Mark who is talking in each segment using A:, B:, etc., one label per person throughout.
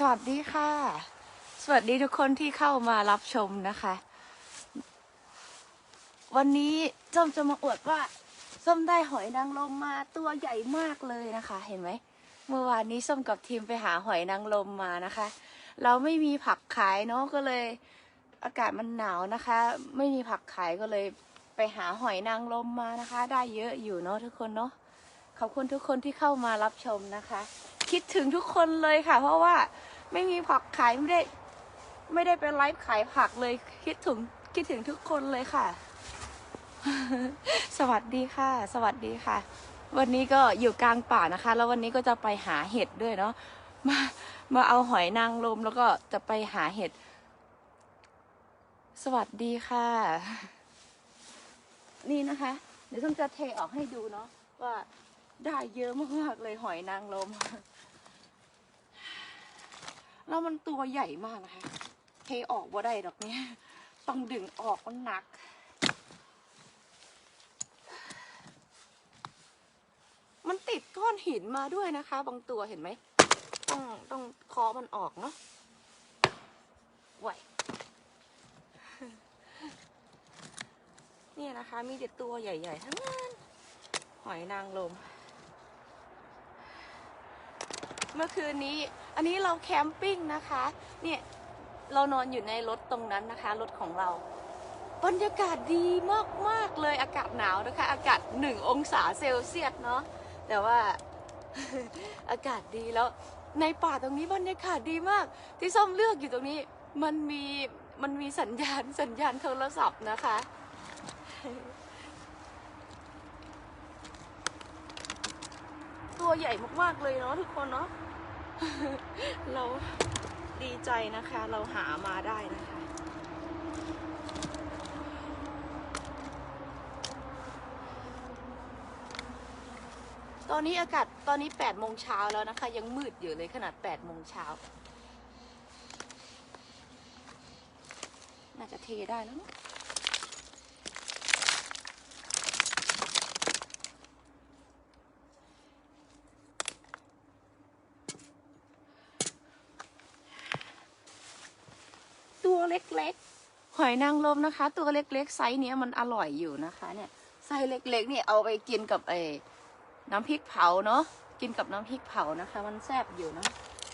A: สวัสดีค่ะ สวัสดีทุกคนที่เข้ามารับชมนะคะ วันนี้ส้มจะมาอวดว่าส้มได้หอยนางรมมาตัวใหญ่มากเลยนะคะ เห็นไหมเมื่อวานนี้ส้มกับทีมไปหาหอยนางรมมานะคะ เราไม่มีผักขายเนาะก็เลย อากาศมันหนาวนะคะ ไม่มีผักขายก็เลยไปหาหอยนางรมมานะคะ ได้เยอะอยู่เนาะทุกคนเนาะขอบคุณทุกคนที่เข้ามารับชมนะคะ คิดถึงทุกคนเลยค่ะ เพราะว่าไม่มีผักขายไม่ได้ ไม่ได้เป็นไลฟ์ขายผักเลย คิดถึงคิดถึงทุกคนเลยค่ะ สวัสดีค่ะ สวัสดีค่ะ วันนี้ก็อยู่กลางป่านะคะ แล้ววันนี้ก็จะไปหาเห็ดด้วยเนาะมามาเอาหอยนางรมแล้วก็จะไปหาเห็ด สวัสดีค่ะ นี่นะคะ เดี๋ยวต้องจะเทออกให้ดูเนาะว่าได้เยอะมากๆเลยหอยนางรม แล้วมันตัวใหญ่มากนะคะเทออกว่าได้ดอกเนี้ยต้องดึงออกมันหนัก มันติดก้อนหินมาด้วยนะคะ บางตัวเห็นไหม ต้องต้องเคอมันออกเนาะไหวเนี่ยนะคะ มีแต่ตัวใหญ่ๆทั้งนั้น หอยนางรม เมื่อคืนนี้ อันนี้เราแคมปิ้งนะคะ เนี่ยเรานอนอยู่ในรถตรงนั้นนะคะ รถของเรา บรรยากาศดีมากๆเลยอากาศหนาวนะคะ อากาศหนึ่งองศาเซลเซียสเนาะแต่ว่าอากาศดีแล้วในป่าตรงนี้บรรยากาศดีมาก ที่ส้มเลือกอยู่ตรงนี้ มันมีมันมีสัญญาณสัญญาณโทรศัพท์นะคะ ตัวใหญ่มากๆเลยเนาะทุกคนเนาะ เราดีใจนะคะ เราหามาได้นะคะ ตอนนี้อากาศตอนนี้แปดโมงเช้าแล้วนะคะ ยังมืดอยู่เลยขนาดแปดโมงเช้า น่าจะเทได้แล้วมั้งตัว เล็กๆ หอยนางรมนะคะ ตัวเล็กๆไซส์นี้มันอร่อยอยู่นะคะเนี่ยไซส์เล็กๆนี่เอาไปกินกับไอ้น้ำพริกเผาเนาะกินกับน้ำพริกเผานะคะ มันแซ่บอยู่นะ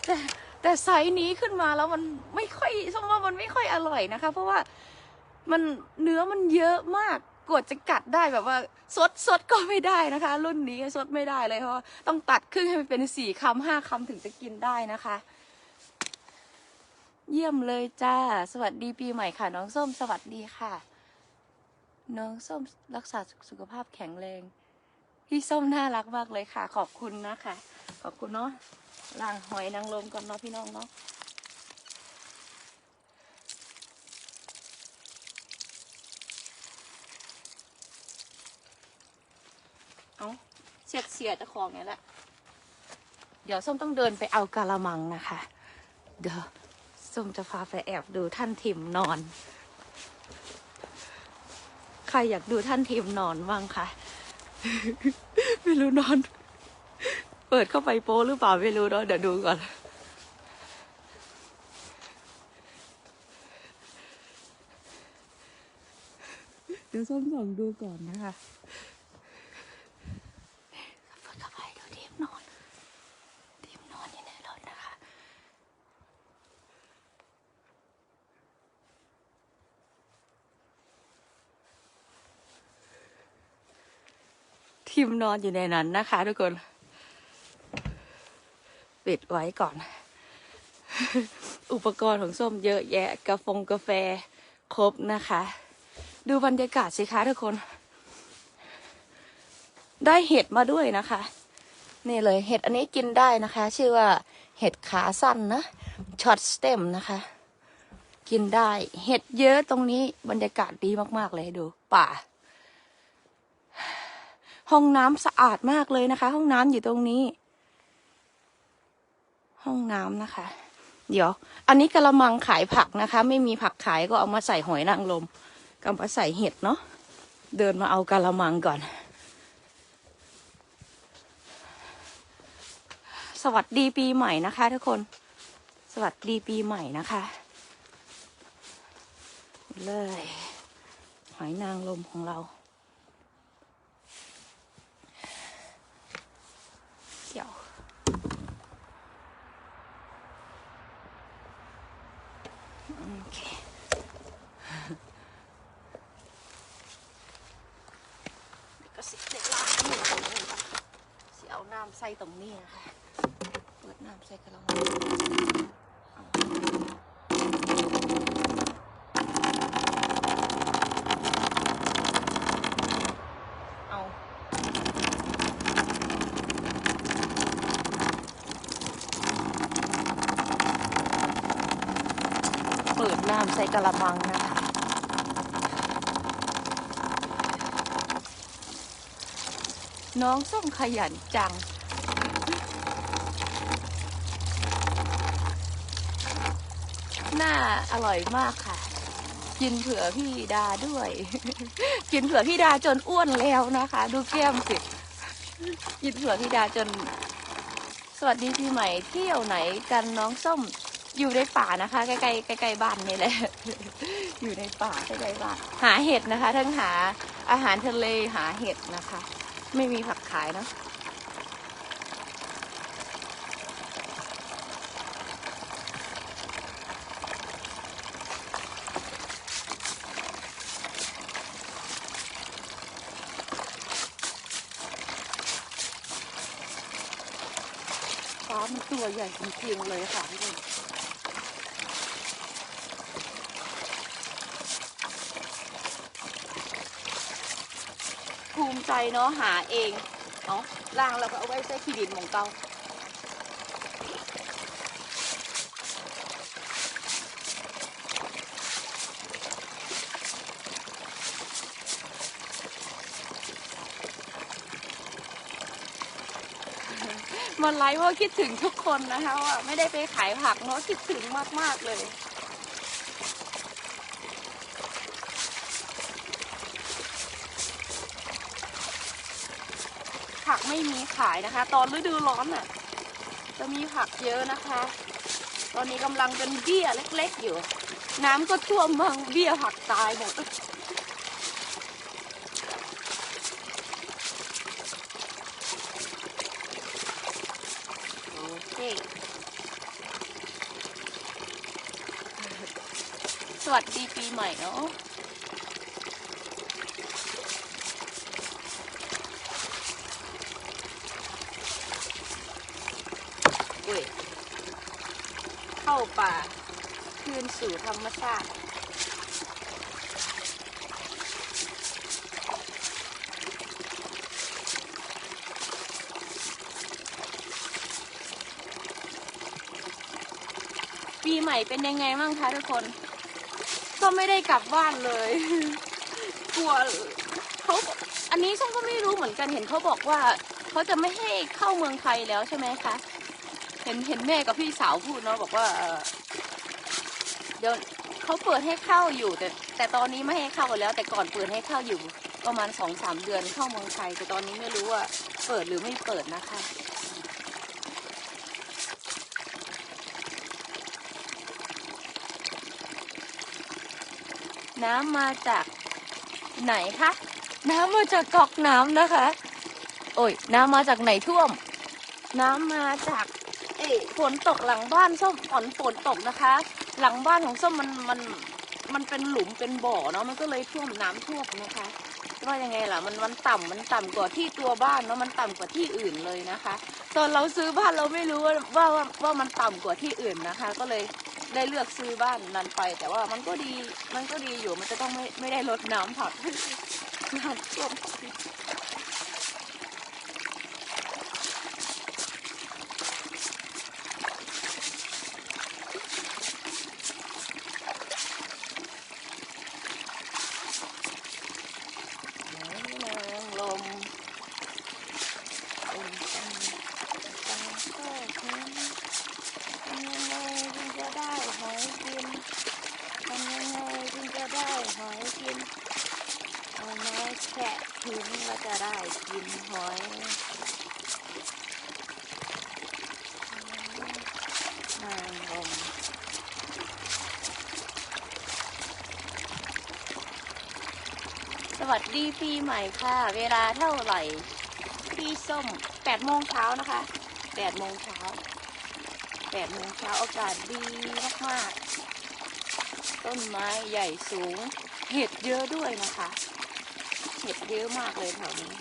A: แต่แต่ไซส์นี้ขึ้นมาแล้วมันไม่ค่อยสมว่ามันไม่ค่อยอร่อยนะคะ เพราะว่ามันเนื้อมันเยอะมากกว่าจะกัดได้แบบว่าสดสดก็ไม่ได้นะคะ รุ่นนี้สดไม่ได้เลยเพราะต้องตัดครึ่งให้มันเป็นสี่คำห้าคำถึงจะกินได้นะคะ เยี่ยมเลยจ้า สวัสดีปีใหม่ค่ะ น้องส้มสวัสดีค่ะ น้องส้มรักษาสุขภาพแข็งแรง พี่ส้มน่ารักมากเลยค่ะ ขอบคุณนะคะ ขอบคุณเนาะล้างหอยนางรมก่อนเนาะพี่น้องเนาะเอาเสียดเสียดตะของเนี่ยแหละ เดี๋ยวส้มต้องเดินไปเอากะละมังนะคะ เดี๋ยว ส้มจะพาไปแอบดูท่านทิมนอน ใครอยากดูท่านทิมนอนบ้างคะไม่รู้นอน เปิดเข้าไปโป้หรือเปล่าไม่รู้เนาะเดี๋ยวดูก่อนเดี๋ยวส้มส่องดูก่อนนะคะเปิดเข้าไปดูทีมนอน ทีมนอนอยู่ในรถนะคะ ทีมนอนอยู่ในนั้นนะคะ ทุกคน ปิดไว้ก่อน อุปกรณ์ของส้มเยอะแยะกาแฟกาแฟครบนะคะ ดูบรรยากาศสิคะทุกคน ได้เห็ดมาด้วยนะคะ นี่เลยเห็ดอันนี้กินได้นะคะ ชื่อว่าเห็ดขาสั้นนะช็อตสเต็มนะคะ กินได้เห็ดเยอะตรงนี้บรรยากาศดีมากๆเลยดู ป่า ห้องน้ำสะอาดมากเลยนะคะ ห้องน้ำอยู่ตรงนี้ ห้องน้ำนะคะ เดี๋ยว อันนี้กระมังขายผักนะคะ ไม่มีผักขายก็เอามาใส่หอยนางรมก็เอามาใส่เห็ดเนาะเดินมาเอากระมังก่อน สวัสดีปีใหม่นะคะ ทุกคน สวัสดีปีใหม่นะคะ เลย หอยนางรมของเรา เดี๋ยว โอเค ก็สิเด็กลาหนูตรงนี้ค่ะสิเอาน้ำ ใส่ตรงนี้นะคะ เปิดน้ำใส่กระมังเอาเปิดน้ำใส่กระมังนะคะน้องส้มขยันจัง น่าอร่อยมากค่ะ กินเผื่อพี่ดาด้วย กินเผื่อพี่ดาจนอ้วนแล้วนะคะ ดูแก้มสิกินเผื่อพี่ดาจน สวัสดีปีใหม่เที่ยวไหนกันน้องส้มอยู่ในป่านะคะใกล้ๆใกล้ๆบ้านนี่แหละ อยู่ในป่าใกล้ๆบ้านหาเห็ดนะคะ ทั้งหาอาหารทะเลหาเห็ดนะคะ ไม่มีผักขายเนอะ ตัวใหญ่จริงๆเลยค่ะพี่เด็กภูมิใจเนาะหาเองเนาะล่างเราก็เอาไว้ใส่ขี้ดินของเก่า มันไลฟ์เพราะคิดถึงทุกคนนะคะว่าไม่ได้ไปขายผักเนาะคิดถึงมากๆเลย ผักไม่มีขายนะคะ ตอนฤดูร้อนน่ะ จะมีผักเยอะนะคะ ตอนนี้กำลังเป็นเบี้ยเล็ก ๆ อยู่ น้ำก็ท่วมเมืองเบี้ยผักตายหมดโอเค สวัสดีปีใหม่เนาะ อุ้ย เข้าป่า คืนสู่ธรรมชาติ ปีใหม่เป็นยังไงบ้างคะทุกคน ก็ไม่ได้กลับบ้านเลย กลัวเขาอันนี้ส้มก็ไม่รู้เหมือนกันเห็นเขาบอกว่า เขาจะไม่ให้เข้าเมืองไทยแล้วใช่ไหมคะ เห็นเห็นแม่กับพี่สาวพูดเนาะบอกว่าเอ่อเดี๋ยวเขาเปิดให้เข้าอยู่แต่ แต่ตอนนี้ไม่ให้เข้าแล้ว แต่ก่อนเปิดให้เข้าอยู่ ประมาณสองสามเดือนเข้าเมืองไทยแต่ตอนนี้ไม่รู้ว่าเปิดหรือไม่เปิดนะคะน้ำมาจากไหนคะ น้ำมาจากกอกน้ำนะคะ โอ้ย น้ำมาจากไหนท่วม น้ำมาจาก ฝนตกหลังบ้านส้มฝนฝนตกนะคะ หลังบ้านของส้มมันมันมันเป็นหลุมเป็นบ่อเนาะมันก็เลยท่วมน้ำท่วมนะคะว่ายังไงล่ะมันมันต่ำมันต่ำกว่าที่ตัวบ้านเนาะมันต่ำกว่าที่อื่นเลยนะคะ ตอนเราซื้อบ้านเราไม่รู้ว่าว่าว่ามันต่ำกว่าที่อื่นนะคะ ก็เลยได้เลือกซื้อบ้านนั้นไป แต่ว่ามันก็ดีมันก็ดีอยู่มันจะต้องไม่ไม่ได้ลดน้ำผักน้ำท่วม หอยกินเอาไม้แฉะทิ้งก็จะได้กินหอยนางลมสวัสดีปีใหม่ค่ะ เวลาเท่าไหร่ พี่ส้ม8โมงเช้านะคะ8โมงเช้า8โมงเช้าอากาศดีมากๆ ต้นไม้ใหญ่สูง เห็ดเยอะด้วยนะคะ เห็ดเยอะมากเลยแถวนี้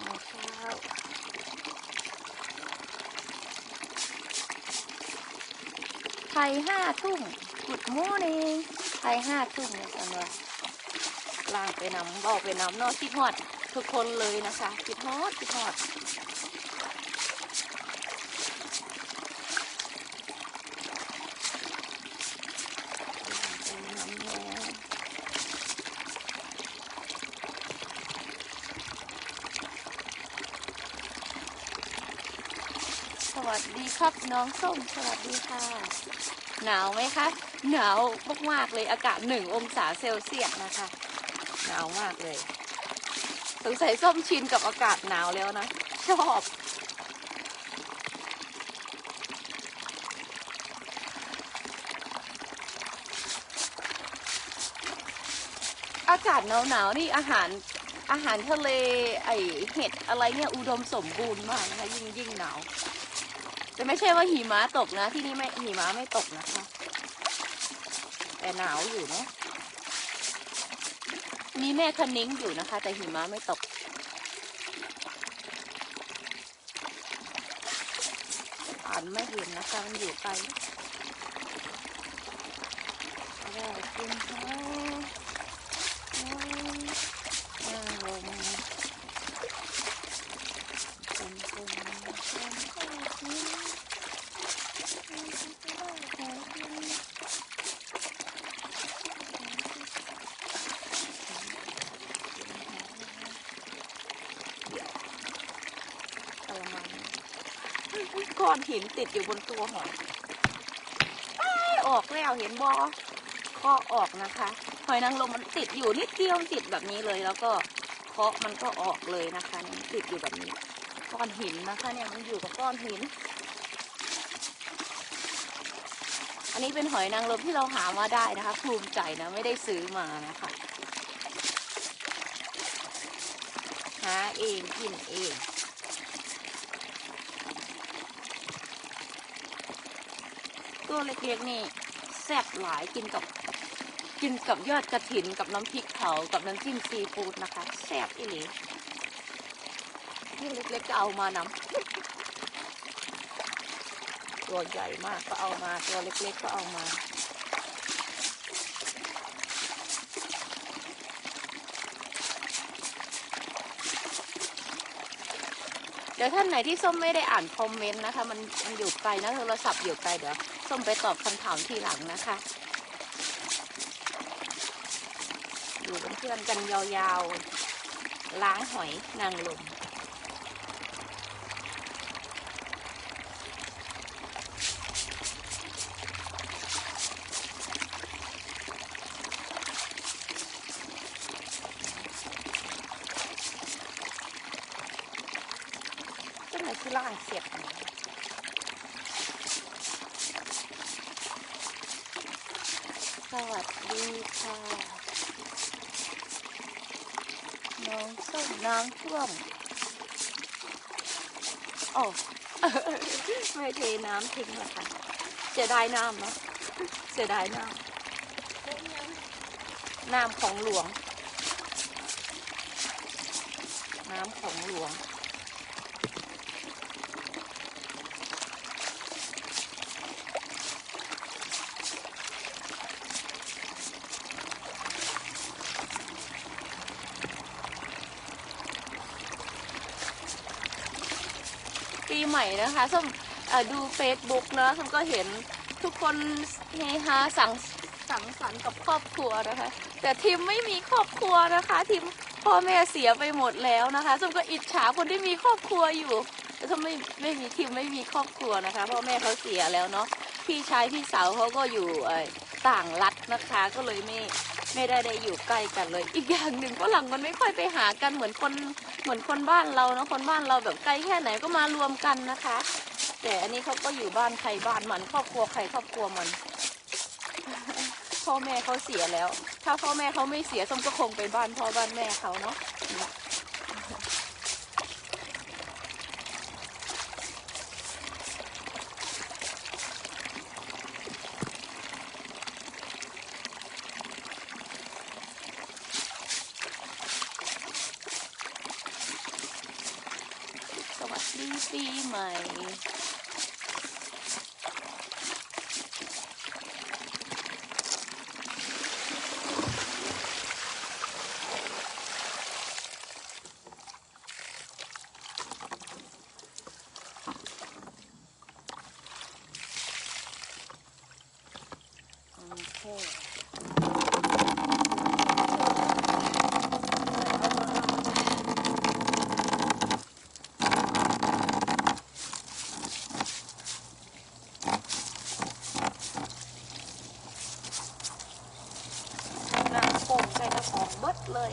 A: โมงเช้าไทยห้าทุ่มกุดมูนี่ไทยห้าทุ่มเนี่ยสันว่าล่างไปน้ำบอกไปน้ำเนอกคิดฮอด ทุกคนเลยนะคะคิดฮอดคิดฮอดล่างไปน้ำแน่ส วัสดีครับน้องส้มสวัสดีค่ะ หนาวไหมคะหนาวมากๆเลยอากาศหนึ่งองศาเซลเซียสนะคะหนาวมากเลยสงสัยส้มชินกับอากาศหนาวแล้วนะ ชอบอากาศหนาวๆนี่อาหารอาหารทะเลไอเห็ดอะไรเนี่ยอุดมสมบูรณ์มากนะคะยิ่งยิ่งหนาว แต่ไม่ใช่ว่าหิมะตกนะ ที่นี่ไม่หิมะไม่ตกนะคะ แต่หนาวอยู่เนาะมีแม่คนิ้งอยู่นะคะ แต่หิมะไม่ตก อ่านไม่เห็นนะคะ มันอยู่ไกลได้กินหอยหอยนางรมเป็นคนคนข้าวกิน กระมังก้อ นติดอยู่บนตัวหอยออกแล้วเห็นบอเคาะออกนะคะ หอยนางรมมันติดอยู่นิดเดียวติดแบบนี้เลย แล้วก็เคาะมันก็ออกเลยนะคะมันติดอยู่แบบนี้ก้อนหินนะคะ เนี่ยมันอยู่กับก้อนหิน อันนี้เป็นหอยนางรมที่เราหามาได้นะคะ ภูมิใจนะไม่ได้ซื้อมานะคะ หาเองกินเอง ตัวเล็กๆนี่แซ่บหลายกินกับกินกับยอดกระถินกับน้ำพริกเผากับน้ำจิ้มซีฟู้ดนะคะแซ่บอีหลีนี่เล็กๆก็เอามานำตัวใหญ่มากก็เอามาตัวเล็กๆก็เอามาเดี๋ยวท่านไหนที่ส้มไม่ได้อ่านคอมเมนต์นะคะ มันมันอยู่ไกลนะโทรศัพท์อยู่ไกลเดี๋ยว ส้มไปตอบคำถามทีหลังนะคะ อยู่เป็นเพื่อนกันยาวๆ ล้างหอยนางรมก็ไหนคือล่างเสียบอันนี้สวัสดีค่ะ น้องส้ม น้ำท่วมโอ้ไม่เทน้ำทิ้งหรอกค่ะเสียดายน้ำเนาะเสียดายน้ำน้ำของหลวง น้ำของหลวง นะคะส้มดูเฟซบุ๊กเนอะส้มก็เห็นทุกคนเฮฮาสั่งสังสรรค์กับครอบครัวนะคะ แต่ทีมไม่มีครอบครัวนะคะทีมพ่อแม่เสียไปหมดแล้วนะคะส้มก็อิจฉาคนที่มีครอบครัวอยู่แต่ส้มไม่ไม่มีทีมไม่มีครอบครัวนะคะพ่อแม่เขาเสียแล้วเนาะพี่ชายพี่สาวเขาก็อยู่ต่างรัฐนะคะ ก็เลยไม่ไม่ได้ได้อยู่ใกล้กันเลย อีกอย่างหนึ่งฝรั่งมันไม่ค่อยไปหากันเหมือนคน เหมือนคนบ้านเราเนาะคนบ้านเราแบบไกลแค่ไหนก็มารวมกันนะคะ แต่อันนี้เขาก็อยู่บ้านใครบ้านมันครอบครัวใครครอบครัวมัน พ่อแม่เขาเสียแล้ว ถ้าพ่อแม่เขาไม่เสียส้มก็คงไปบ้านพ่อบ้านแม่เขาเนาะ รีปีใหม่ โอเคนางโป่งใจกระของเบิดเลย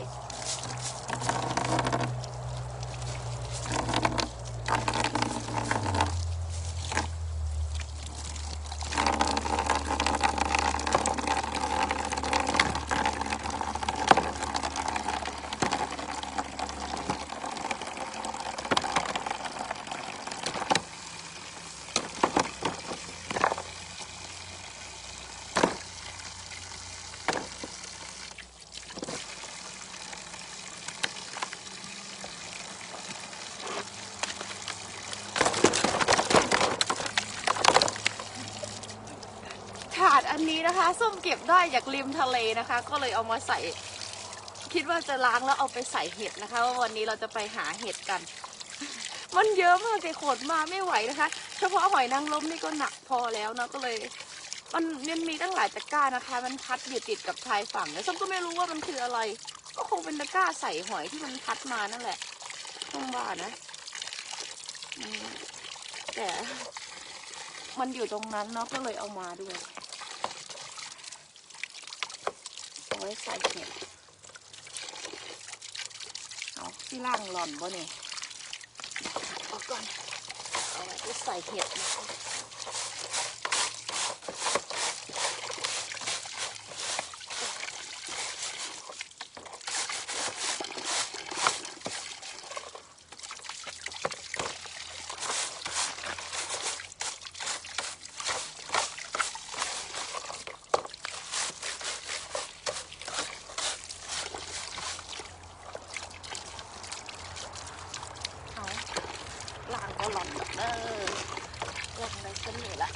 A: ถาดอันนี้นะคะ ส้มเก็บได้จากริมทะเลนะคะ ก็เลยเอามาใส่ คิดว่าจะล้างแล้วเอาไปใส่เห็ดนะคะว่าวันนี้เราจะไปหาเห็ดกัน มันเยอะมากเลยขนมาไม่ไหวนะคะ เฉพาะหอยนางรมนี่ก็หนักพอแล้วนะก็เลย มันมันมีตั้งหลายตะกร้านะคะ มันพัดอยู่ติดกับชายฝั่งแล้วส้มก็ไม่รู้ว่ามันคืออะไร ก็คงเป็นตะกร้าใส่หอยที่มันพัดมานั่นแหละต้องว่านะแต่มันอยู่ตรงนั้นเนาะก็เลยเอามาด้วยเอา ไว้ใส่เห็ดเอาที่ล่างหล่อนบ่เนี่ยเอาก่อนเอาไว้ใส่เห็ดนะคะเอาล่างก็หล่อนเออล่างได้ขึ้นนี่แหละ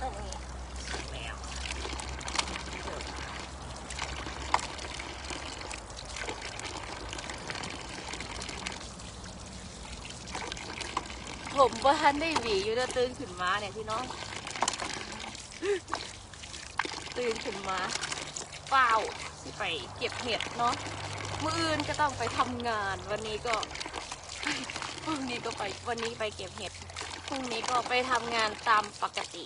A: ตรงนี้แล้วผ มว่ทันได้หวีอยู่แล้วตื่นขึ้นมาเนี่ยพี่น้อง ตื่นขึ้นมาเปล่าสิไปเก็บเห็ดเนาะมื่ออื่นก็ต้องไปทำงานวันนี้ก็พรุ่งนี้ก็ไปวันนี้ไปเก็บเห็ดพรุ่งนี้ก็ไปทำงานตามปกติ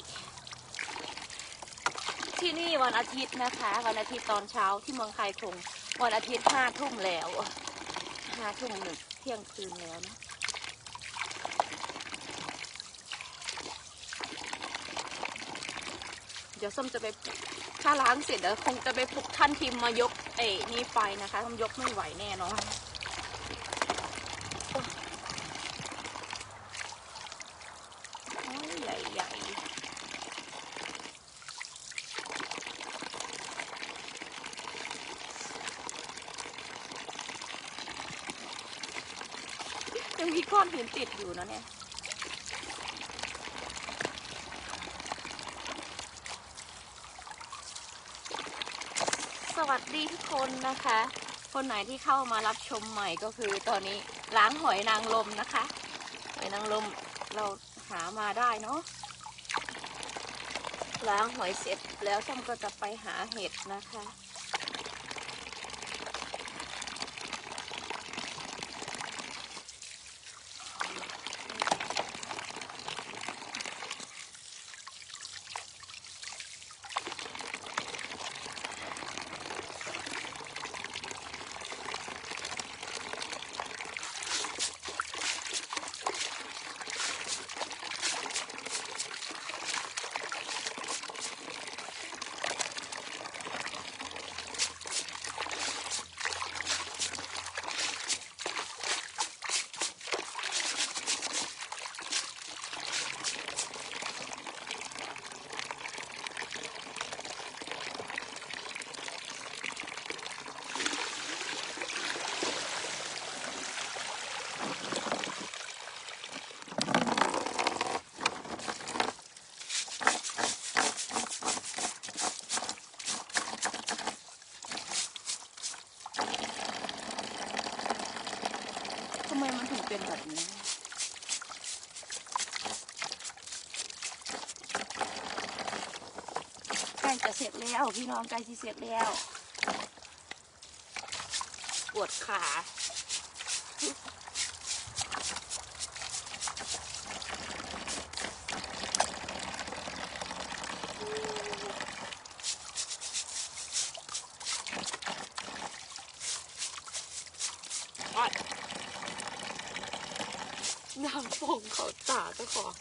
A: ที่นี่วันอาทิตย์นะคะ วันอาทิตย์ตอนเช้าที่เมืองไทยคง วันอาทิตย์ห้าทุ่มแล้วห้าทุ่มหนึ่งเที่ยงคืนแล้วนะ เดี๋ยวส้มจะไปถ้าล้างเสร็จเดี๋ยวคงจะไปปลุกท่านทีมมายกเอ้นี่ไปนะคะทำยกไม่ไหวแน่นอนโอ้ยใหญ่ใหญ่ยังมีก้อนหินติดอยู่นะเนี่ย วัสดีทุกคนนะคะ คนไหนที่เข้ามารับชมใหม่ก็คือตอนนี้ล้างหอยนางรมนะคะ หอยนางรมเราหามาได้เนาะล้างหอยเสร็จแล้วส้มก็จะไปหาเห็ดนะคะ มมันถึงเป็นแบบนี้ ใกล้จะเสร็จแล้ว พี่น้องใกล้จะเสร็จแล้ว ปวดขา น้ำฟองเขาตาเจ้าของ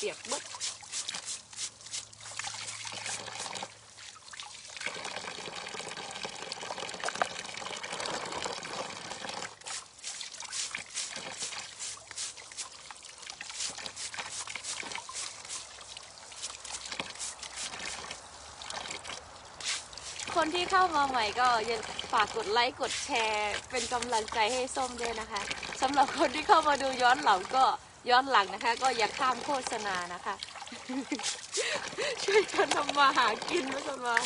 A: เปียกเบิดคนที่เข้ามาใหม่ก็อย่าฝากกดไลค์กดแชร์ เป็นกำลังใจให้ส้มด้วยนะคะสำหรับคนที่เข้ามาดูย้อนหลังก็ ย้อนหลังนะคะ ก็อย่าข้ามโฆษณานะคะ ช่วยกันทำมาหากินนะสมา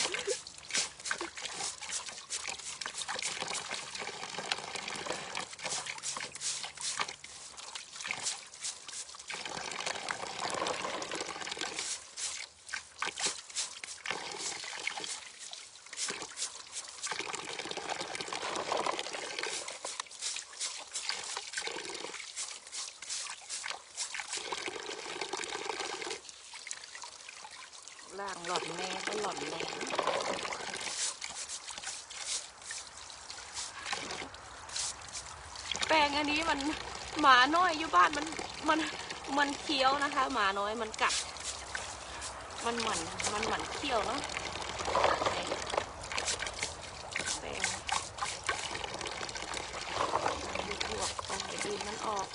A: ล่างห ลอดแม่ก็หลอดแม่แปลงอันนี้มันหมาน้อยอยู่บ้านมันมันมันเคี้ยวนะคะ หมาน้อยมันกัด มันหมันมันหมันเคี้ยวเนาะแปลงลวกๆไปดินมันออก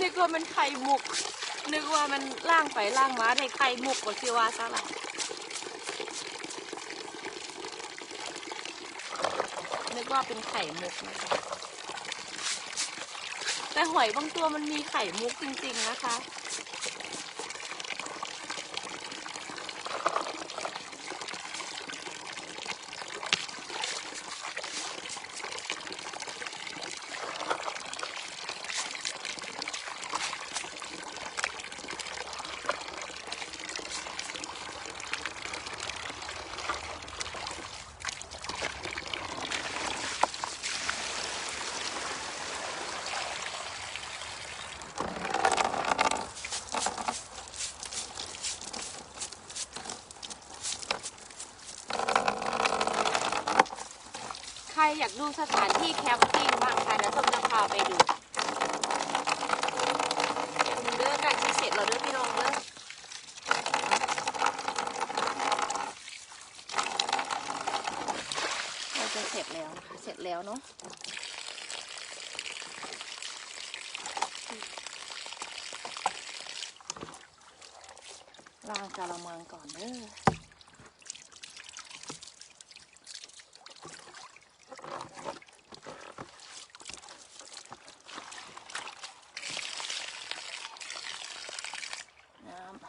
A: นึก ว่ามันไข่มุก นึกว่ามันล่างไปล่างมาในไข่มุกก็คือว่าซะละนึกว่าเป็นไข่มุกนะคะ แต่หอยบางตัวมันมีไข่มุกจริง ๆ นะคะ อยากดูสถานที่แคมปิ้งบ้างค่ะเดี๋ยวส้มจะพาไปดูเด้อกันที่เสร็จเราเด้อพี่น้องเด้อเราจะเสร็จแล้วนะคะเสร็จแล้วเนาะล้างกะละมังก่อนเด้อ น้ำ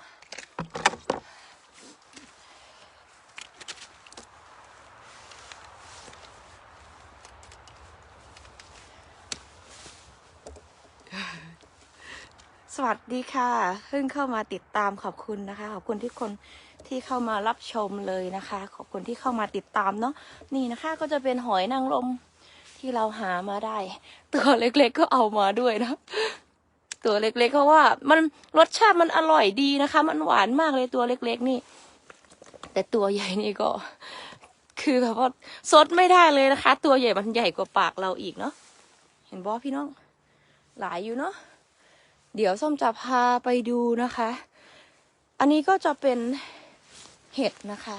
A: สวัสดีค่ะเพิ่งเข้ามาติดตามขอบคุณนะคะ ขอบคุณที่คนที่เข้ามารับชมเลยนะคะ ขอบคุณที่เข้ามาติดตามเนาะนี่นะคะก็จะเป็นหอยนางรมที่เราหามาได้ ตัวเล็กๆก็เอามาด้วยนะ ตัวเล็กๆเพราะว่ามันรสชาติมันอร่อยดีนะคะ มันหวานมากเลยตัวเล็กๆนี่ แต่ตัวใหญ่นี่ก็ คือแบบว่าซดไม่ได้เลยนะคะ ตัวใหญ่มันใหญ่กว่าปากเราอีกเนาะเห็นบอพี่น้อง หลายอยู่เนาะ เดี๋ยวส้มจะพาไปดูนะคะ อันนี้ก็จะเป็นเห็ดนะคะ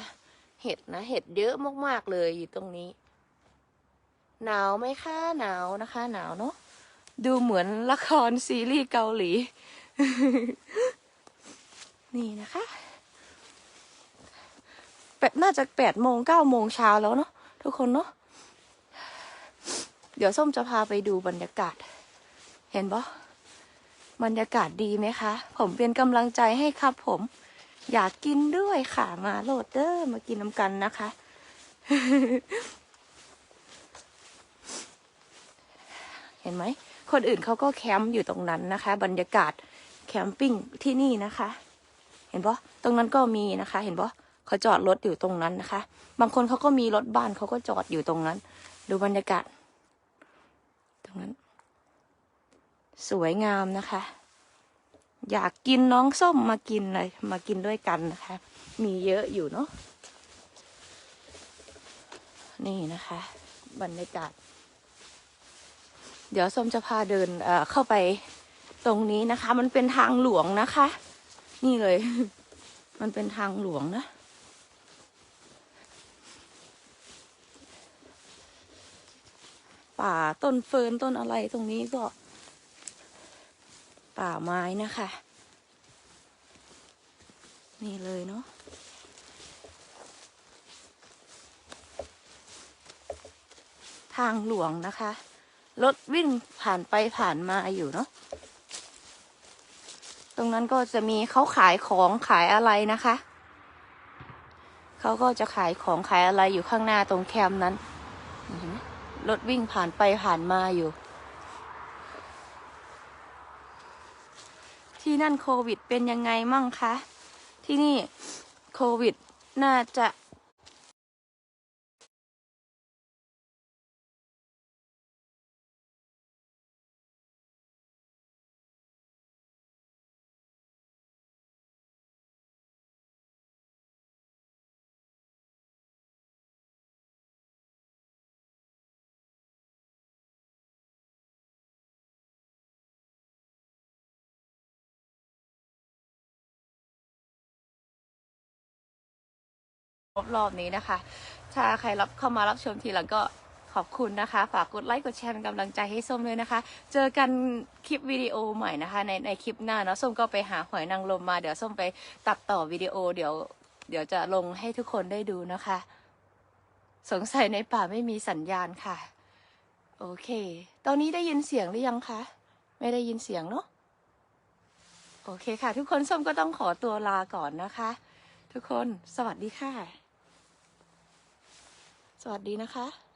A: เห็ดนะ เห็ดเยอะมากๆเลยอยู่ตรงนี้ หนาวไหมคะหนาวนะคะ หนาวเนาะดูเหมือนละครซีรีส์เกาหลี นี่นะคะแปดน่าจะแปดโมงเก้าโมงเช้าแล้วเนาะทุกคนเนาะเดี๋ยวส้มจะพาไปดูบรรยากาศ เห็นปะ บรรยากาศดีไหมคะ ผมเป็นกำลังใจให้ครับผม อยากกินด้วยค่ะ มาโหลดเดอร์มากินน้ำกันนะคะ เห็นไหม คนอื่นเขาก็แคมป์อยู่ตรงนั้นนะคะ บรรยากาศแคมปิ้งที่นี่นะคะ เห็นปะตรงนั้นก็มีนะคะ เห็นปะเขาจอดรถอยู่ตรงนั้นนะคะ บางคนเขาก็มีรถบ้านเขาก็จอดอยู่ตรงนั้น ดูบรรยากาศ ตรงนั้น สวยงามนะคะ อยากกินน้องส้มมากินเลยมากินด้วยกันนะคะ มีเยอะอยู่เนาะนี่นะคะ บรรยากาศ เดี๋ยวส้มจะพาเดินเอ่อเข้าไปตรงนี้นะคะ มันเป็นทางหลวงนะคะ นี่เลย มันเป็นทางหลวงนะป่าต้นเฟิร์นต้นอะไรตรงนี้ก็ ป่าไม้นะคะ นี่เลยเนาะทางหลวงนะคะ รถวิ่งผ่านไปผ่านมาอยู่เนาะตรงนั้นก็จะมีเขาขายของขายอะไรนะคะ เขาก็จะขายของขายอะไรอยู่ข้างหน้าตรงแคมป์นั้นรถวิ่งผ่านไปผ่านมาอยู่ ที่นั่นโควิดเป็นยังไงมั่งคะ ที่นี่โควิดน่าจะ รอบๆนี้นะคะ ถ้าใครรับเข้ามารับชมทีหลังก็ขอบคุณนะคะ ฝากกดไลค์กดแชร์เป็นกำลังใจให้ส้มด้วยนะคะ เจอกันคลิปวิดีโอใหม่นะคะ ในในคลิปหน้าเนาะส้มก็ไปหาหอยนางรมมาเดี๋ยวส้มไปตัดต่อวิดีโอเดี๋ยว เดี๋ยวจะลงให้ทุกคนได้ดูนะคะ สงสัยในป่าไม่มีสัญญาณค่ะ โอเค ตอนนี้ได้ยินเสียงหรือยังคะ ไม่ได้ยินเสียงเนาะโอเคค่ะ ทุกคนส้มก็ต้องขอตัวลาก่อนนะคะ ทุกคนสวัสดีค่ะ สวัสดีนะคะ